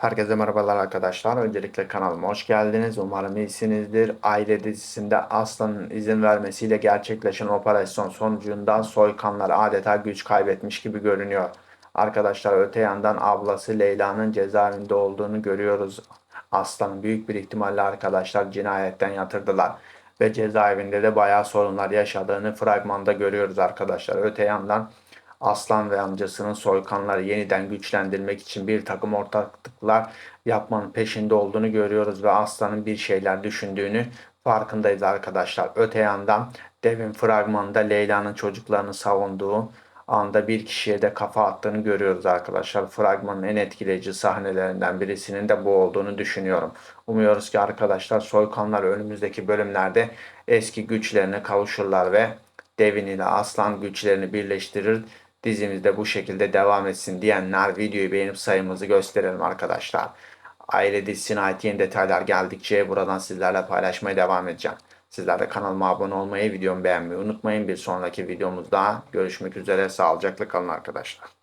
Herkese merhabalar arkadaşlar. Öncelikle kanalıma hoş geldiniz. Umarım iyisinizdir. Aile dizisinde Aslan'ın izin vermesiyle gerçekleşen operasyon sonucunda soykanlar adeta güç kaybetmiş gibi görünüyor. Arkadaşlar öte yandan ablası Leyla'nın cezaevinde olduğunu görüyoruz. Aslan'ın büyük bir ihtimalle arkadaşlar cinayetten yatırdılar. Ve cezaevinde de bayağı sorunlar yaşadığını fragmanda görüyoruz arkadaşlar. Öte yandan Aslan ve amcasının soykanları yeniden güçlendirmek için bir takım ortaklıklar yapmanın peşinde olduğunu görüyoruz ve Aslan'ın bir şeyler düşündüğünü farkındayız arkadaşlar. Öte yandan Devin fragmanında Leyla'nın çocuklarını savunduğu anda bir kişiye de kafa attığını görüyoruz arkadaşlar. Fragmanın en etkileyici sahnelerinden birisinin de bu olduğunu düşünüyorum. Umuyoruz ki arkadaşlar soykanlar önümüzdeki bölümlerde eski güçlerine kavuşurlar ve Devin ile Aslan güçlerini birleştirir. Dizimiz de bu şekilde devam etsin diyenler videoyu beğenip sayımızı gösterelim arkadaşlar. Aile dizisine ait yeni detaylar geldikçe buradan sizlerle paylaşmaya devam edeceğim. Sizler de kanalıma abone olmayı, videomu beğenmeyi unutmayın. Bir sonraki videomuzda görüşmek üzere. Sağlıcakla kalın arkadaşlar.